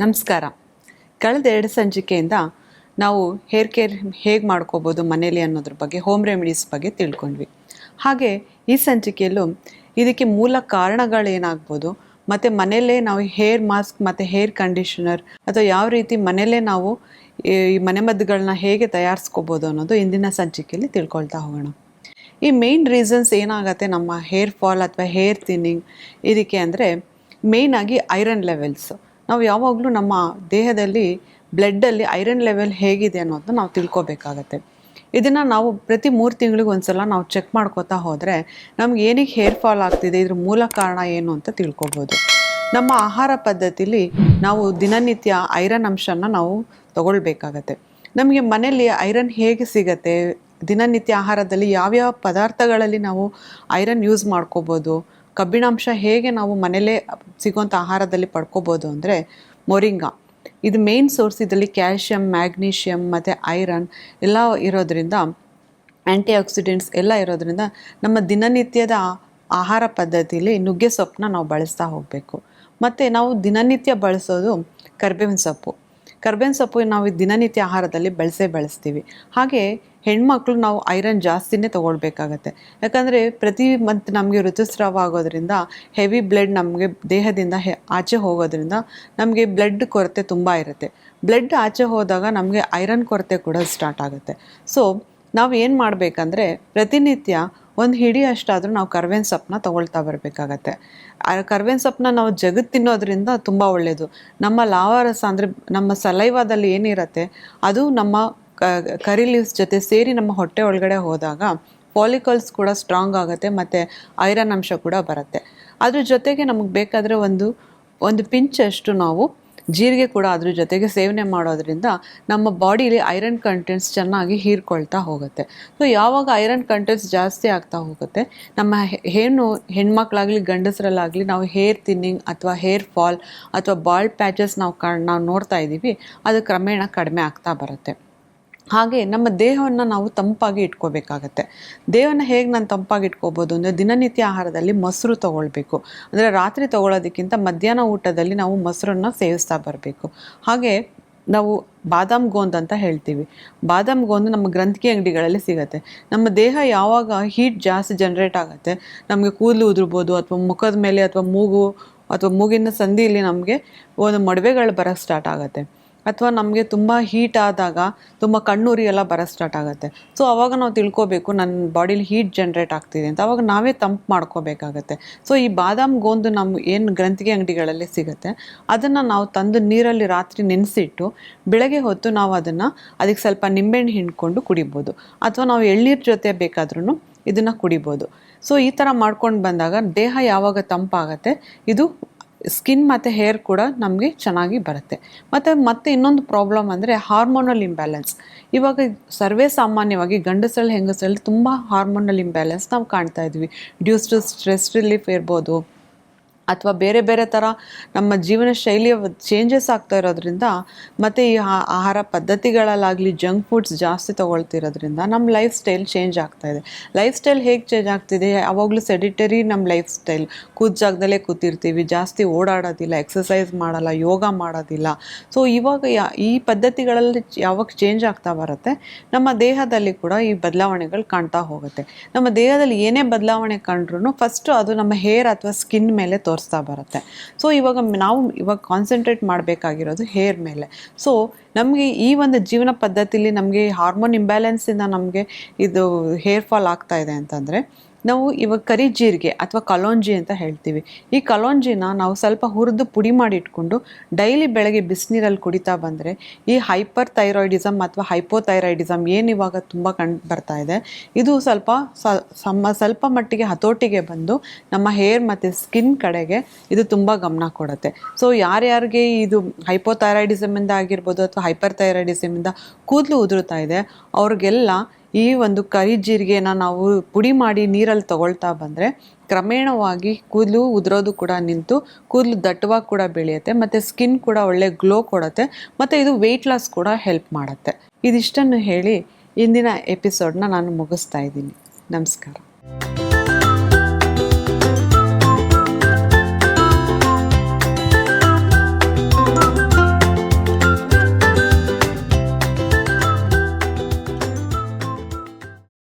ನಮಸ್ಕಾರ. ಕಳೆದ ಎರಡು ಸಂಚಿಕೆಯಿಂದ ನಾವು ಹೇರ್ ಕೇರ್ ಹೇಗೆ ಮಾಡ್ಕೋಬೋದು ಮನೇಲಿ ಅನ್ನೋದ್ರ ಬಗ್ಗೆ ಹೋಮ್ ರೆಮಿಡೀಸ್ ಬಗ್ಗೆ ತಿಳ್ಕೊಂಡ್ವಿ. ಹಾಗೆ ಈ ಸಂಚಿಕೆಯಲ್ಲೂ ಇದಕ್ಕೆ ಮೂಲ ಕಾರಣಗಳೇನಾಗ್ಬೋದು, ಮತ್ತು ಮನೆಯಲ್ಲೇ ನಾವು ಹೇರ್ ಮಾಸ್ಕ್ ಮತ್ತು ಹೇರ್ ಕಂಡೀಷನರ್ ಅಥವಾ ಯಾವ ರೀತಿ ಮನೆಯಲ್ಲೇ ನಾವು ಈ ಮನೆಮದ್ದುಗಳನ್ನ ಹೇಗೆ ತಯಾರಿಸ್ಕೋಬೋದು ಅನ್ನೋದು ಇಂದಿನ ಸಂಚಿಕೆಯಲ್ಲಿ ತಿಳ್ಕೊಳ್ತಾ ಹೋಗೋಣ. ಈ ಮೇನ್ ರೀಸನ್ಸ್ ಏನಾಗುತ್ತೆ ನಮ್ಮ ಹೇರ್ ಫಾಲ್ ಅಥವಾ ಹೇರ್ ಥಿನ್ನಿಂಗ್ ಇದಕ್ಕೆ ಅಂದರೆ ಮೇಯ್ನಾಗಿ ಐರನ್ ಲೆವೆಲ್ಸ್ ನಾವು ಯಾವಾಗಲೂ ನಮ್ಮ ದೇಹದಲ್ಲಿ ಬ್ಲಡ್ಡಲ್ಲಿ ಐರನ್ ಲೆವೆಲ್ ಹೇಗಿದೆ ಅನ್ನೋದನ್ನ ನಾವು ತಿಳ್ಕೊಬೇಕಾಗತ್ತೆ. ಇದನ್ನು ನಾವು ಪ್ರತಿ ಮೂರು ತಿಂಗಳಿಗೆ ಒಂದ್ಸಲ ನಾವು ಚೆಕ್ ಮಾಡ್ಕೋತಾ ಹೋದರೆ ನಮ್ಗೆ ಏನಕ್ಕೆ ಹೇರ್ ಫಾಲ್ ಆಗ್ತಿದೆ, ಇದ್ರ ಮೂಲ ಕಾರಣ ಏನು ಅಂತ ತಿಳ್ಕೊಬೋದು. ನಮ್ಮ ಆಹಾರ ಪದ್ಧತಿಲಿ ನಾವು ದಿನನಿತ್ಯ ಐರನ್ ಅಂಶನ ನಾವು ತಗೊಳ್ಬೇಕಾಗತ್ತೆ. ನಮಗೆ ಮನೆಯಲ್ಲಿ ಐರನ್ ಹೇಗೆ ಸಿಗತ್ತೆ, ದಿನನಿತ್ಯ ಆಹಾರದಲ್ಲಿ ಯಾವ್ಯಾವ ಪದಾರ್ಥಗಳಲ್ಲಿ ನಾವು ಐರನ್ ಯೂಸ್ ಮಾಡ್ಕೋಬೋದು ಕಬ್ಬಿಣಾಂಶ ಹೇಗೆ ನಾವು ಮನೇಲೇ ಸಿಗುವಂಥ ಆಹಾರದಲ್ಲಿ ಪಡ್ಕೋಬೋದು ಅಂದರೆ ಮೊರಿಂಗಾ. ಇದು ಮೇನ್ ಸೋರ್ಸ್ ಇದರಲ್ಲಿ ಕ್ಯಾಲ್ಶಿಯಂ ಮ್ಯಾಗ್ನೀಷಿಯಮ್ ಮತ್ತು ಐರನ್ ಎಲ್ಲ ಇರೋದ್ರಿಂದ ಆ್ಯಂಟಿ ಆಕ್ಸಿಡೆಂಟ್ಸ್ ಎಲ್ಲ ಇರೋದ್ರಿಂದ ನಮ್ಮ ದಿನನಿತ್ಯದ ಆಹಾರ ಪದ್ಧತಿಯಲ್ಲಿ ನುಗ್ಗೆ ಸೊಪ್ಪನ್ನ ನಾವು ಬಳಸ್ತಾ ಹೋಗಬೇಕು. ಮತ್ತು ನಾವು ದಿನನಿತ್ಯ ಬಳಸೋದು ಕರ್ಬೇವಿನ ಸೊಪ್ಪು. ಕರ್ಬೇವಿನ ಸೊಪ್ಪು ನಾವು ದಿನನಿತ್ಯ ಆಹಾರದಲ್ಲಿ ಬಳಸೇ ಬೆಳೆಸ್ತೀವಿ. ಹಾಗೆ ಹೆಣ್ಮಕ್ಳು ನಾವು ಐರನ್ ಜಾಸ್ತಿನೇ ತೊಗೊಳ್ಬೇಕಾಗತ್ತೆ. ಯಾಕಂದರೆ ಪ್ರತಿ ಮಂತ್ ನಮಗೆ ಋತುಸ್ರಾವ ಆಗೋದ್ರಿಂದ ಹೆವಿ ಬ್ಲಡ್ ನಮಗೆ ದೇಹದಿಂದ ಹೆ, ಆಚೆ ಹೋಗೋದ್ರಿಂದ ನಮಗೆ ಬ್ಲಡ್ ಕೊರತೆ ತುಂಬ ಇರುತ್ತೆ. ಬ್ಲಡ್ ಆಚೆ ಹೋದಾಗ ನಮಗೆ ಐರನ್ ಕೊರತೆ ಕೂಡ ಸ್ಟಾರ್ಟ್ ಆಗುತ್ತೆ. ಸೊ ನಾವು ಏನು ಮಾಡಬೇಕಂದ್ರೆ ಪ್ರತಿನಿತ್ಯ ಒಂದು ಹಿಡಿ ಅಷ್ಟಾದರೂ ನಾವು ಕರ್ಬೇವಿನ ಸೊಪ್ಪನ್ನ ತೊಗೊಳ್ತಾ ಬರಬೇಕಾಗತ್ತೆ. ಆ ಕರ್ಬೇವಿನ ಸೊಪ್ಪನ್ನ ನಾವು ಜಗತ್ತು ತಿನ್ನೋದ್ರಿಂದ ತುಂಬ ಒಳ್ಳೆಯದು ನಮ್ಮ ಲಾವಾರಸ ಅಂದರೆ ನಮ್ಮ ಸಲೈವಾದಲ್ಲಿ ಏನಿರತ್ತೆ, ಅದು ನಮ್ಮ ಕರಿ ಲೀವ್ಸ್ ಜೊತೆ ಸೇರಿ ನಮ್ಮ ಹೊಟ್ಟೆ ಒಳಗಡೆ ಹೋದಾಗ ಪಾಲಿಕಲ್ಸ್ ಕೂಡ ಸ್ಟ್ರಾಂಗ್ ಆಗುತ್ತೆ ಮತ್ತು ಐರನ್ ಅಂಶ ಕೂಡ ಬರುತ್ತೆ. ಅದ್ರ ಜೊತೆಗೆ ನಮಗೆ ಬೇಕಾದರೆ ಒಂದು ಒಂದು ಪಿಂಚಷ್ಟು ನಾವು ಜೀರಿಗೆ ಕೂಡ ಅದ್ರ ಜೊತೆಗೆ ಸೇವನೆ ಮಾಡೋದ್ರಿಂದ ನಮ್ಮ ಬಾಡಿಲಿ ಐರನ್ ಕಂಟೆಂಟ್ಸ್ ಚೆನ್ನಾಗಿ ಹೀರ್ಕೊಳ್ತಾ ಹೋಗುತ್ತೆ. ಸೊ ಯಾವಾಗ ಐರನ್ ಕಂಟೆಂಟ್ಸ್ ಜಾಸ್ತಿ ಆಗ್ತಾ ಹೋಗುತ್ತೆ, ನಮ್ಮ ಏನು ಹೆಣ್ಮಕ್ಳಾಗಲಿ, ಗಂಡಸರಲ್ಲಾಗಲಿ ನಾವು ಹೇರ್ ಥಿನ್ನಿಂಗ್ ಅಥವಾ ಹೇರ್ ಫಾಲ್ ಅಥವಾ ಬಾಲ್ಡ್ ಪ್ಯಾಚಸ್ ನಾವು ಕ ನಾವು ನೋಡ್ತಾ ಇದ್ದೀವಿ ಅದು ಕ್ರಮೇಣ ಕಡಿಮೆ ಆಗ್ತಾ ಬರುತ್ತೆ. ಹಾಗೆ ನಮ್ಮ ದೇಹವನ್ನು ನಾವು ತಂಪಾಗಿ ಇಟ್ಕೋಬೇಕಾಗತ್ತೆ. ದೇಹವನ್ನು ಹೇಗೆ ನಾನು ತಂಪಾಗಿ ಇಟ್ಕೋಬೋದು ಅಂದರೆ ದಿನನಿತ್ಯ ಆಹಾರದಲ್ಲಿ ಮೊಸರು ತಗೊಳ್ಬೇಕು. ಅಂದರೆ ರಾತ್ರಿ ತಗೊಳ್ಳೋದಕ್ಕಿಂತ ಮಧ್ಯಾಹ್ನ ಊಟದಲ್ಲಿ ನಾವು ಮೊಸರನ್ನು ಸೇವಿಸ್ತಾ ಬರಬೇಕು. ಹಾಗೆ ನಾವು ಬಾದಾಮ್ ಗೋಂದ್ ಅಂತ ಹೇಳ್ತೀವಿ. ಬಾದಾಮ್ ಗೋಂದ್ ನಮ್ಮ ಗ್ರಂಥಿಗೆ ಅಂಗಡಿಗಳಲ್ಲಿ ಸಿಗುತ್ತೆ. ನಮ್ಮ ದೇಹ ಯಾವಾಗ ಹೀಟ್ ಜಾಸ್ತಿ ಜನ್ರೇಟ್ ಆಗುತ್ತೆ, ನಮಗೆ ಕೂದಲು ಉದುರ್ಬೋದು ಅಥವಾ ಮುಖದ ಮೇಲೆ ಅಥವಾ ಮೂಗು ಅಥವಾ ಮೂಗಿನ ಸಂಧಿಯಲ್ಲಿ ನಮಗೆ ಒಂದು ಮೊಡವೆಗಳು ಬರೋಕ್ಕೆ ಸ್ಟಾರ್ಟ್ ಆಗುತ್ತೆ. ಅಥವಾ ನಮಗೆ ತುಂಬ ಹೀಟ್ ಆದಾಗ ತುಂಬ ಕಣ್ಣುರಿ ಎಲ್ಲ ಬರ ಸ್ಟಾರ್ಟ್ ಆಗುತ್ತೆ. ಸೊ ಅವಾಗ ನಾವು ತಿಳ್ಕೊಬೇಕು ನನ್ನ ಬಾಡಿಲಿ ಹೀಟ್ ಜನ್ರೇಟ್ ಆಗ್ತಿದೆ ಅಂತ. ಅವಾಗ ನಾವೇ ತಂಪು ಮಾಡ್ಕೋಬೇಕಾಗತ್ತೆ. ಸೊ ಈ ಬಾದಾಮ್ ಗೋಂದು ನಮ್ಮ ಏನು ಗ್ರಂಥಿಗೆ ಅಂಗಡಿಗಳಲ್ಲಿ ಸಿಗುತ್ತೆ, ಅದನ್ನು ನಾವು ತಂದು ನೀರಲ್ಲಿ ರಾತ್ರಿ ನೆನೆಸಿಟ್ಟು ಬೆಳಗ್ಗೆ ಹೊತ್ತು ನಾವು ಅದನ್ನು ಅದಕ್ಕೆ ಸ್ವಲ್ಪ ನಿಂಬೆಹಣ್ಣು ಹಿಂಡ್ಕೊಂಡು ಕುಡಿಬೋದು. ಅಥವಾ ನಾವು ಎಳ್ಳೀರ್ ಜೊತೆ ಬೇಕಾದ್ರೂ ಇದನ್ನು ಕುಡಿಬೋದು. ಸೊ ಈ ಥರ ಮಾಡ್ಕೊಂಡು ಬಂದಾಗ ದೇಹ ಯಾವಾಗ ತಂಪಾಗತ್ತೆ, ಇದು ಸ್ಕಿನ್ ಮತ್ತು ಹೇರ್ ಕೂಡ ನಮಗೆ ಚೆನ್ನಾಗಿ ಬರುತ್ತೆ. ಮತ್ತು, ಮತ್ತೆ ಇನ್ನೊಂದು ಪ್ರಾಬ್ಲಮ್ ಅಂದರೆ ಹಾರ್ಮೋನಲ್ ಇಂಬ್ಯಾಲೆನ್ಸ್ ಇವಾಗ ಸರ್ವೇ ಸಾಮಾನ್ಯವಾಗಿ ಗಂಡಸರಲ್ಲಿ, ಹೆಂಗಸರಲ್ಲಿ ತುಂಬ ಹಾರ್ಮೋನಲ್ ಇಂಬ್ಯಾಲೆನ್ಸ್ ನಾವು ಕಾಣ್ತಾ ಇದ್ವಿ. ಡ್ಯೂಸ್ ಟು ಸ್ಟ್ರೆಸ್ ರಿಲೀಫ್ ಇರ್ಬೋದು ಅಥವಾ ಬೇರೆ ಬೇರೆ ಥರ ನಮ್ಮ ಜೀವನ ಶೈಲಿಯ ಚೇಂಜಸ್ ಆಗ್ತಾ ಇರೋದ್ರಿಂದ ಮತ್ತು ಈ ಆಹಾರ ಪದ್ಧತಿಗಳಲ್ಲಾಗಲಿ ಜಂಕ್ ಫುಡ್ಸ್ ಜಾಸ್ತಿ ತೊಗೊಳ್ತಿರೋದ್ರಿಂದ ನಮ್ಮ ಲೈಫ್ ಸ್ಟೈಲ್ ಚೇಂಜ್ ಆಗ್ತಾ ಇದೆ. ಲೈಫ್ ಸ್ಟೈಲ್ ಹೇಗೆ ಚೇಂಜ್ ಆಗ್ತಿದೆ? ಯಾವಾಗಲೂ ಸೆಡಿಟರಿ ನಮ್ಮ ಲೈಫ್ ಸ್ಟೈಲ್ ಕೂತ್ ಜಾಗದಲ್ಲೇ ಕೂತಿರ್ತೀವಿ, ಜಾಸ್ತಿ ಓಡಾಡೋದಿಲ್ಲ ಎಕ್ಸಸೈಸ್ ಮಾಡಲ್ಲ, ಯೋಗ ಮಾಡೋದಿಲ್ಲ. ಸೊ ಇವಾಗ ಈ ಪದ್ಧತಿಗಳಲ್ಲಿ ಯಾವಾಗ ಚೇಂಜ್ ಆಗ್ತಾ ಬರುತ್ತೆ? ನಮ್ಮ ದೇಹದಲ್ಲಿ ಕೂಡ ಈ ಬದಲಾವಣೆಗಳು ಕಾಣ್ತಾ ಹೋಗುತ್ತೆ. ನಮ್ಮ ದೇಹದಲ್ಲಿ ಏನೇ ಬದಲಾವಣೆ ಕಂಡ್ರೂ ಫಸ್ಟು ಅದು ನಮ್ಮ ಹೇರ್ ಅಥವಾ ಸ್ಕಿನ್ ಮೇಲೆ ತೋರಿಸ್ತಾ ಬರುತ್ತೆ. ಸೊ ಇವಾಗ ನಾವು ಇವಾಗ ಕಾನ್ಸಂಟ್ರೇಟ್ ಮಾಡಬೇಕಾಗಿರೋದು ಹೇರ್ ಮೇಲೆ. ಸೊ ನಮಗೆ ಈ ಒಂದು ಜೀವನ ಪದ್ಧತಿಲಿ ನಮಗೆ ಹಾರ್ಮೋನ್ ಇಂಬ್ಯಾಲೆನ್ಸಿಂದ ನಮಗೆ ಇದು ಹೇರ್ ಫಾಲ್ ಆಗ್ತಾ ಇದೆ ಅಂತಂದರೆ ನಾವು ಇವಾಗ ಕರಿ ಜೀರಿಗೆ ಅಥವಾ ಕಲೋಂಜಿ ಅಂತ ಹೇಳ್ತೀವಿ. ಈ ಕಲೋಂಜಿನ ನಾವು ಸ್ವಲ್ಪ ಹುರಿದು ಪುಡಿ ಮಾಡಿ ಇಟ್ಕೊಂಡು ಡೈಲಿ ಬೆಳಗ್ಗೆ ಬಿಸಿನೀರಲ್ಲಿ ಕುಡಿತಾ ಬಂದರೆ ಈ ಹೈಪರ್ ಥೈರಾಯ್ಡಿಸಮ್ ಅಥವಾ ಹೈಪೋಥೈರಾಯ್ಡಿಸಮ್ ಏನು ಇವಾಗ ತುಂಬ ಕಂಡು ಬರ್ತಾ ಇದೆ, ಇದು ಸ್ವಲ್ಪ ಸಮ ಸ್ವಲ್ಪ ಮಟ್ಟಿಗೆ ಹತೋಟಿಗೆ ಬಂದು ನಮ್ಮ ಹೇರ್ ಮತ್ತು ಸ್ಕಿನ್ ಕಡೆಗೆ ಇದು ತುಂಬ ಗಮನ ಕೊಡುತ್ತೆ. ಸೊ ಯಾರ್ಯಾರಿಗೆ ಇದು ಹೈಪೋಥೈರಾಯ್ಡಿಸಮಿಂದ ಆಗಿರ್ಬೋದು ಅಥವಾ ಹೈಪರ್ ಥೈರಾಯ್ಡಿಸಮಿಂದ ಕೂದಲು ಉದುರುತ್ತಾ ಇದೆ, ಅವ್ರಿಗೆಲ್ಲ ಈ ಒಂದು ಕರಿ ಜೀರಿಗೆನ ನಾವು ಪುಡಿ ಮಾಡಿ ನೀರಲ್ಲಿ ತಗೊಳ್ತಾ ಬಂದರೆ ಕ್ರಮೇಣವಾಗಿ ಕೂದಲು ಉದುರೋದು ಕೂಡ ನಿಂತು ಕೂದಲು ದಟ್ಟವಾಗಿ ಕೂಡ ಬೆಳೆಯುತ್ತೆ, ಮತ್ತು ಸ್ಕಿನ್ ಕೂಡ ಒಳ್ಳೆ ಗ್ಲೋ ಕೊಡುತ್ತೆ, ಮತ್ತು ಇದು ವೆಯ್ಟ್ ಲಾಸ್ ಕೂಡ ಹೆಲ್ಪ್ ಮಾಡುತ್ತೆ. ಇದಿಷ್ಟನ್ನು ಹೇಳಿ ಇಂದಿನ ಎಪಿಸೋಡ್ನ ನಾನು ಮುಗಿಸ್ತಾ ಇದ್ದೀನಿ. ನಮಸ್ಕಾರ.